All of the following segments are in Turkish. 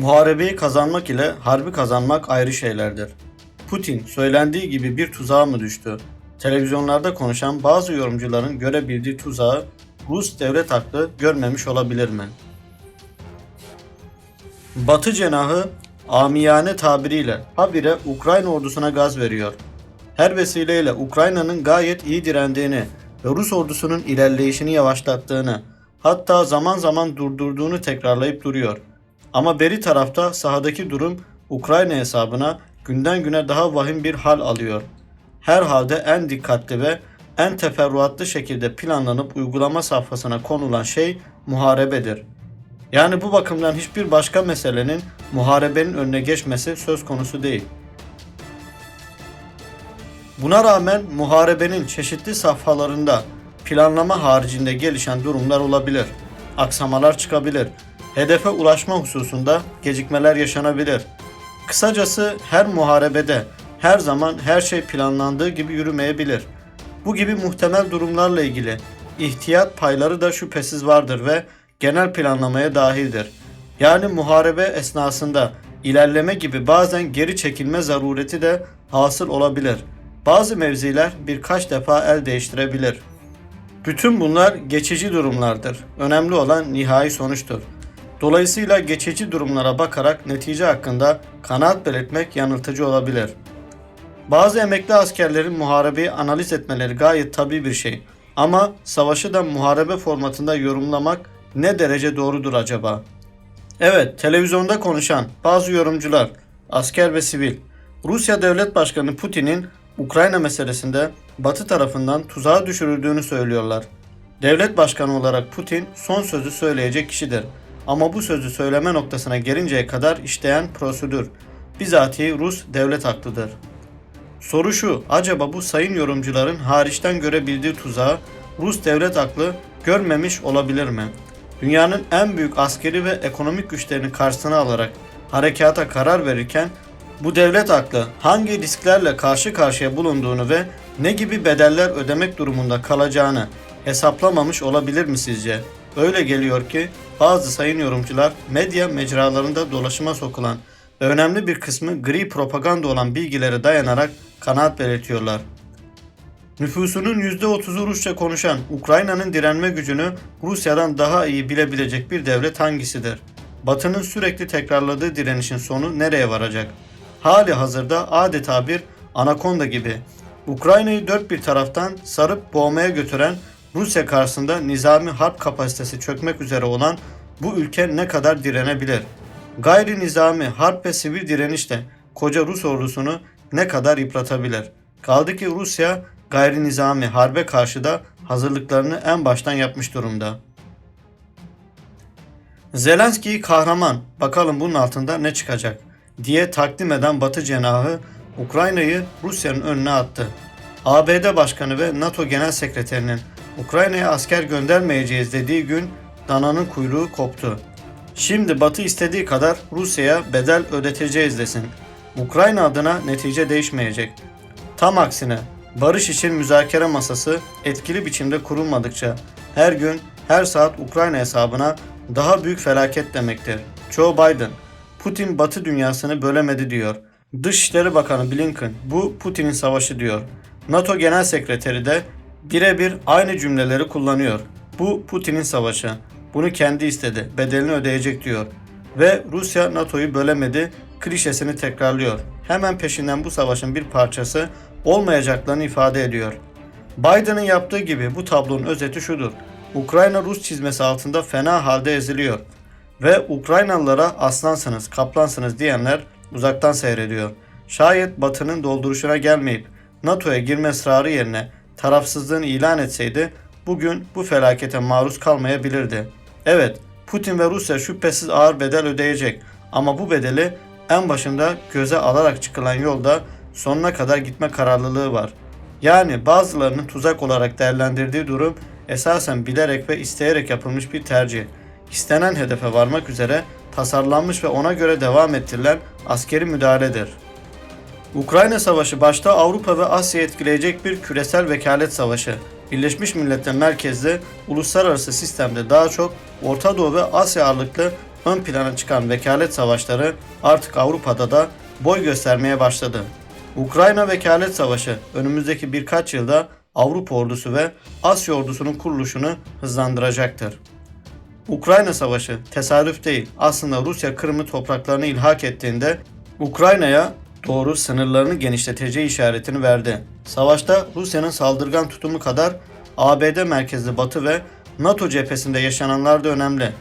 Muharebeyi kazanmak ile harbi kazanmak ayrı şeylerdir. Putin söylendiği gibi bir tuzağa mı düştü? Televizyonlarda konuşan bazı yorumcuların görebildiği tuzağı Rus devlet aklı görmemiş olabilir mi? Batı cenahı amiyane tabiriyle habire Ukrayna ordusuna gaz veriyor. Her vesileyle Ukrayna'nın gayet iyi direndiğini ve Rus ordusunun ilerleyişini yavaşlattığını, hatta zaman zaman durdurduğunu tekrarlayıp duruyor. Ama beri tarafta sahadaki durum Ukrayna hesabına günden güne daha vahim bir hal alıyor. Herhalde en dikkatli ve en teferruatlı şekilde planlanıp uygulama safhasına konulan şey muharebedir. Yani bu bakımdan hiçbir başka meselenin muharebenin önüne geçmesi söz konusu değil. Buna rağmen muharebenin çeşitli safhalarında planlama haricinde gelişen durumlar olabilir. Aksamalar çıkabilir. Hedefe ulaşma hususunda gecikmeler yaşanabilir. Kısacası her muharebede her zaman her şey planlandığı gibi yürümeyebilir. Bu gibi muhtemel durumlarla ilgili ihtiyat payları da şüphesiz vardır ve genel planlamaya dahildir. Yani muharebe esnasında ilerleme gibi bazen geri çekilme zarureti de hasıl olabilir. Bazı mevziler birkaç defa el değiştirebilir. Bütün bunlar geçici durumlardır. Önemli olan nihai sonuçtur. Dolayısıyla geçici durumlara bakarak netice hakkında kanaat belirtmek yanıltıcı olabilir. Bazı emekli askerlerin muharebeyi analiz etmeleri gayet tabii bir şey. Ama savaşı da muharebe formatında yorumlamak ne derece doğrudur acaba? Evet, televizyonda konuşan bazı yorumcular, asker ve sivil, Rusya Devlet Başkanı Putin'in Ukrayna meselesinde Batı tarafından tuzağa düşürüldüğünü söylüyorlar. Devlet başkanı olarak Putin son sözü söyleyecek kişidir. Ama bu sözü söyleme noktasına gelinceye kadar işleyen prosedür. Bizatihi Rus devlet haklıdır. Soru şu, acaba bu sayın yorumcuların hariçten görebildiği tuzağı Rus devlet aklı görmemiş olabilir mi? Dünyanın en büyük askeri ve ekonomik güçlerini karşısına alarak harekata karar verirken bu devlet aklı hangi risklerle karşı karşıya bulunduğunu ve ne gibi bedeller ödemek durumunda kalacağını hesaplamamış olabilir mi sizce? Öyle geliyor ki bazı sayın yorumcular medya mecralarında dolaşıma sokulan ve önemli bir kısmı gri propaganda olan bilgilere dayanarak kanaat belirtiyorlar. Nüfusunun %30'u Rusça konuşan Ukrayna'nın direnme gücünü Rusya'dan daha iyi bilebilecek bir devlet hangisidir? Batı'nın sürekli tekrarladığı direnişin sonu nereye varacak? Hali hazırda adeta bir anakonda gibi Ukrayna'yı dört bir taraftan sarıp boğmaya götüren Rusya karşısında nizami harp kapasitesi çökmek üzere olan bu ülke ne kadar direnebilir? Gayri nizami harp ve sivil direnişle koca Rus ordusunu ne kadar yıpratabilir? Kaldı ki Rusya gayri nizami harbe karşı da hazırlıklarını en baştan yapmış durumda. Zelenski'yi kahraman, bakalım bunun altında ne çıkacak diye takdim eden Batı cenahı Ukrayna'yı Rusya'nın önüne attı. ABD Başkanı ve NATO Genel Sekreterinin Ukrayna'ya asker göndermeyeceğiz dediği gün dananın kuyruğu koptu. Şimdi Batı istediği kadar Rusya'ya bedel ödeteceğiz desin. Ukrayna adına netice değişmeyecek. Tam aksine barış için müzakere masası etkili biçimde kurulmadıkça her gün her saat Ukrayna hesabına daha büyük felaket demektir. Joe Biden, Putin Batı dünyasını bölemedi diyor. Dışişleri Bakanı Blinken bu Putin'in savaşı diyor. NATO Genel Sekreteri de birebir aynı cümleleri kullanıyor. Bu Putin'in savaşı. Bunu kendi istedi. Bedelini ödeyecek diyor. Ve Rusya NATO'yu bölemedi klişesini tekrarlıyor. Hemen peşinden bu savaşın bir parçası olmayacaklarını ifade ediyor. Biden'ın yaptığı gibi bu tablonun özeti şudur. Ukrayna Rus çizmesi altında fena halde eziliyor. Ve Ukraynalılara aslansınız, kaplansınız diyenler uzaktan seyrediyor. Şayet Batı'nın dolduruşuna gelmeyip NATO'ya girme ısrarı yerine tarafsızlığını ilan etseydi bugün bu felakete maruz kalmayabilirdi. Evet, Putin ve Rusya şüphesiz ağır bedel ödeyecek ama bu bedeli en başında göze alarak çıkılan yolda sonuna kadar gitme kararlılığı var. Yani bazılarının tuzak olarak değerlendirdiği durum esasen bilerek ve isteyerek yapılmış bir tercih. İstenen hedefe varmak üzere tasarlanmış ve ona göre devam ettirilen askeri müdahaledir. Ukrayna Savaşı başta Avrupa ve Asya etkileyecek bir küresel vekalet savaşı. Birleşmiş Milletler merkezli uluslararası sistemde daha çok Orta Doğu ve Asya ağırlıklı ön plana çıkan vekalet savaşları artık Avrupa'da da boy göstermeye başladı. Ukrayna Vekalet Savaşı önümüzdeki birkaç yılda Avrupa ordusu ve Asya ordusunun kuruluşunu hızlandıracaktır. Ukrayna Savaşı tesadüf değil. Aslında Rusya Kırım'ı topraklarını ilhak ettiğinde Ukrayna'ya doğru sınırlarını genişleteceği işaretini verdi. Savaşta Rusya'nın saldırgan tutumu kadar ABD merkezli Batı ve NATO cephesinde yaşananlar da önemli.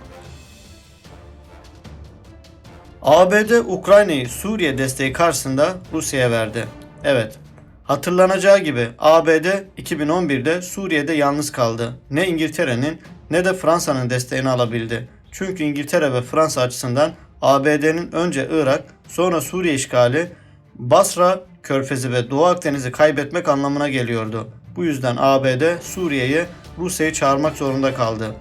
ABD Ukrayna'yı Suriye desteği karşısında Rusya'ya verdi. Evet, hatırlanacağı gibi ABD 2011'de Suriye'de yalnız kaldı. Ne İngiltere'nin ne de Fransa'nın desteğini alabildi. Çünkü İngiltere ve Fransa açısından ABD'nin önce Irak, sonra Suriye işgali, Basra, Körfezi ve Doğu Akdeniz'i kaybetmek anlamına geliyordu. Bu yüzden ABD Suriye'ye Rusya'yı çağırmak zorunda kaldı.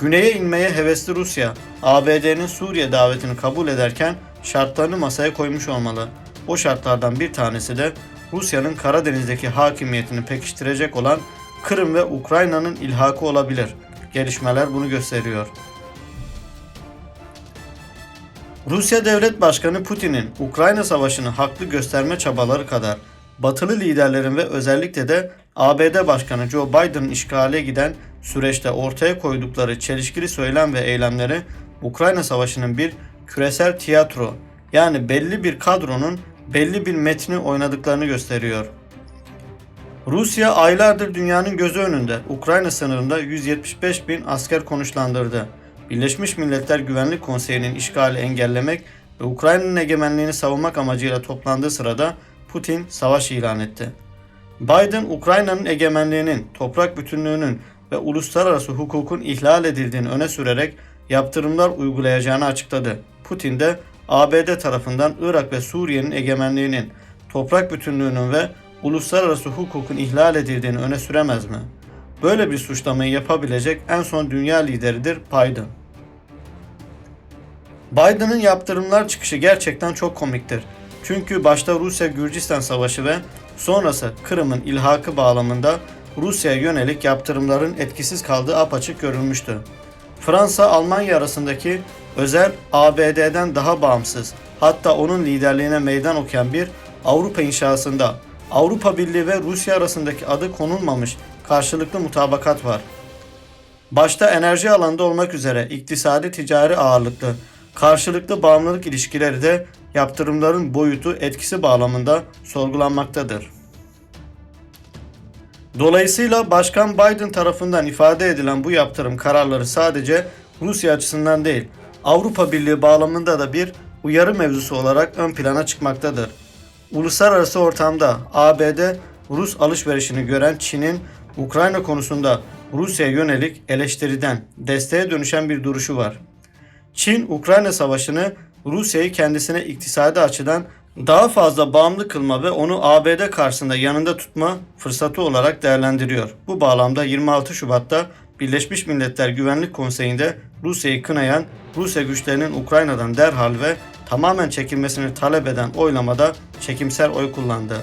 Güneye inmeye hevesli Rusya, ABD'nin Suriye davetini kabul ederken şartlarını masaya koymuş olmalı. O şartlardan bir tanesi de Rusya'nın Karadeniz'deki hakimiyetini pekiştirecek olan Kırım ve Ukrayna'nın ilhakı olabilir. Gelişmeler bunu gösteriyor. Rusya Devlet Başkanı Putin'in Ukrayna Savaşı'nı haklı gösterme çabaları kadar batılı liderlerin ve özellikle de ABD Başkanı Joe Biden'ın işgale giden süreçte ortaya koydukları çelişkili söylem ve eylemleri Ukrayna Savaşı'nın bir küresel tiyatro yani belli bir kadronun belli bir metni oynadıklarını gösteriyor. Rusya aylardır dünyanın gözü önünde Ukrayna sınırında 175 bin asker konuşlandırdı. Birleşmiş Milletler Güvenlik Konseyi'nin işgali engellemek ve Ukrayna'nın egemenliğini savunmak amacıyla toplandığı sırada Putin savaş ilan etti. Biden, Ukrayna'nın egemenliğinin, toprak bütünlüğünün ve uluslararası hukukun ihlal edildiğini öne sürerek yaptırımlar uygulayacağını açıkladı. Putin de ABD tarafından Irak ve Suriye'nin egemenliğinin, toprak bütünlüğünün ve uluslararası hukukun ihlal edildiğini öne süremez mi? Böyle bir suçlamayı yapabilecek en son dünya lideridir Biden. Biden'ın yaptırımlar çıkışı gerçekten çok komiktir. Çünkü başta Rusya-Gürcistan savaşı ve sonrası Kırım'ın ilhakı bağlamında Rusya'ya yönelik yaptırımların etkisiz kaldığı apaçık görülmüştü. Fransa-Almanya arasındaki özel ABD'den daha bağımsız, hatta onun liderliğine meydan okuyan bir Avrupa inşasında Avrupa Birliği ve Rusya arasındaki adı konulmamış karşılıklı mutabakat var. Başta enerji alanında olmak üzere iktisadi ticari ağırlıklı karşılıklı bağımlılık ilişkileri de yaptırımların boyutu etkisi bağlamında sorgulanmaktadır. Dolayısıyla Başkan Biden tarafından ifade edilen bu yaptırım kararları sadece Rusya açısından değil, Avrupa Birliği bağlamında da bir uyarı mevzusu olarak ön plana çıkmaktadır. Uluslararası ortamda ABD Rus alışverişini gören Çin'in Ukrayna konusunda Rusya'ya yönelik eleştiriden desteğe dönüşen bir duruşu var. Çin Ukrayna Savaşı'nı Rusya'yı kendisine iktisadi açıdan daha fazla bağımlı kılma ve onu ABD karşısında yanında tutma fırsatı olarak değerlendiriyor. Bu bağlamda 26 Şubat'ta Birleşmiş Milletler Güvenlik Konseyi'nde Rusya'yı kınayan Rusya güçlerinin Ukrayna'dan derhal ve tamamen çekilmesini talep eden oylamada çekimsel oy kullandı.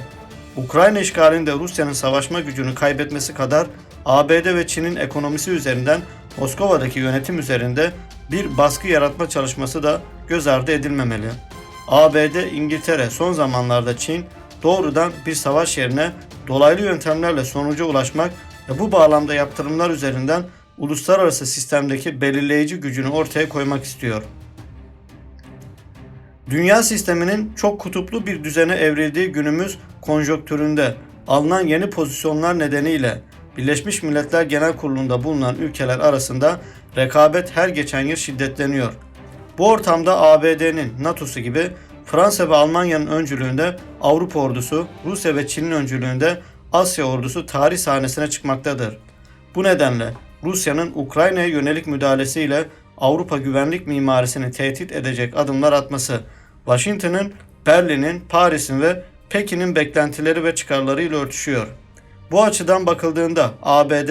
Ukrayna işgalinde Rusya'nın savaşma gücünü kaybetmesi kadar ABD ve Çin'in ekonomisi üzerinden Moskova'daki yönetim üzerinde bir baskı yaratma çalışması da göz ardı edilmemeli. ABD, İngiltere son zamanlarda Çin doğrudan bir savaş yerine dolaylı yöntemlerle sonuca ulaşmak ve bu bağlamda yaptırımlar üzerinden uluslararası sistemdeki belirleyici gücünü ortaya koymak istiyor. Dünya sisteminin çok kutuplu bir düzene evrildiği günümüz konjonktüründe alınan yeni pozisyonlar nedeniyle Birleşmiş Milletler Genel Kurulu'nda bulunan ülkeler arasında rekabet her geçen yıl şiddetleniyor. Bu ortamda ABD'nin NATO'su gibi Fransa ve Almanya'nın öncülüğünde Avrupa ordusu, Rusya ve Çin'in öncülüğünde Asya ordusu tarih sahnesine çıkmaktadır. Bu nedenle Rusya'nın Ukrayna'ya yönelik müdahalesiyle Avrupa güvenlik mimarisini tehdit edecek adımlar atması, Washington'ın, Berlin'in, Paris'in ve Pekin'in beklentileri ve çıkarlarıyla örtüşüyor. Bu açıdan bakıldığında ABD,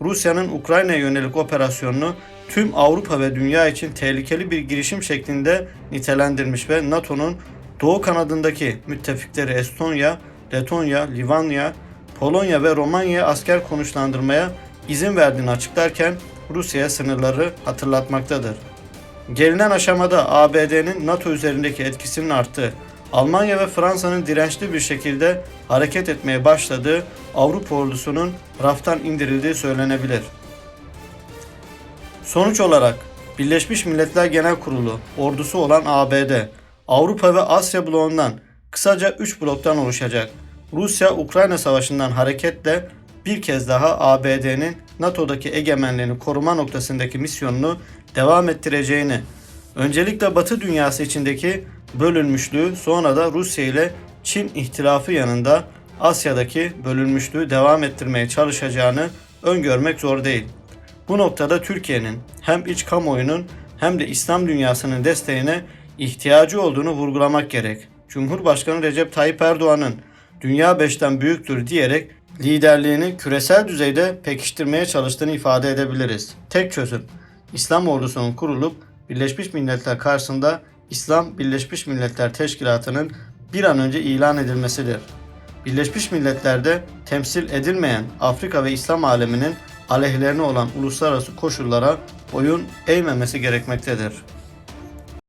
Rusya'nın Ukrayna'ya yönelik operasyonunu tüm Avrupa ve dünya için tehlikeli bir girişim şeklinde nitelendirmiş ve NATO'nun doğu kanadındaki müttefikleri Estonya, Letonya, Livanya, Polonya ve Romanya'ya asker konuşlandırmaya izin verdiğini açıklarken Rusya'ya sınırları hatırlatmaktadır. Gelinen aşamada ABD'nin NATO üzerindeki etkisinin arttığı, Almanya ve Fransa'nın dirençli bir şekilde hareket etmeye başladığı Avrupa ordusunun raftan indirildiği söylenebilir. Sonuç olarak Birleşmiş Milletler Genel Kurulu ordusu olan ABD, Avrupa ve Asya bloğundan kısaca 3 bloktan oluşacak. Rusya-Ukrayna savaşından hareketle bir kez daha ABD'nin NATO'daki egemenliğini koruma noktasındaki misyonunu devam ettireceğini, öncelikle Batı dünyası içindeki bölünmüşlüğü sonra da Rusya ile Çin ihtilafı yanında Asya'daki bölünmüşlüğü devam ettirmeye çalışacağını öngörmek zor değil. Bu noktada Türkiye'nin hem iç kamuoyunun hem de İslam dünyasının desteğine ihtiyacı olduğunu vurgulamak gerek. Cumhurbaşkanı Recep Tayyip Erdoğan'ın dünya beşten büyüktür diyerek liderliğini küresel düzeyde pekiştirmeye çalıştığını ifade edebiliriz. Tek çözüm İslam ordusunun kurulup Birleşmiş Milletler karşısında İslam Birleşmiş Milletler Teşkilatı'nın bir an önce ilan edilmesidir. Birleşmiş Milletler'de temsil edilmeyen Afrika ve İslam aleminin aleyhlerine olan uluslararası koşullara boyun eğmemesi gerekmektedir.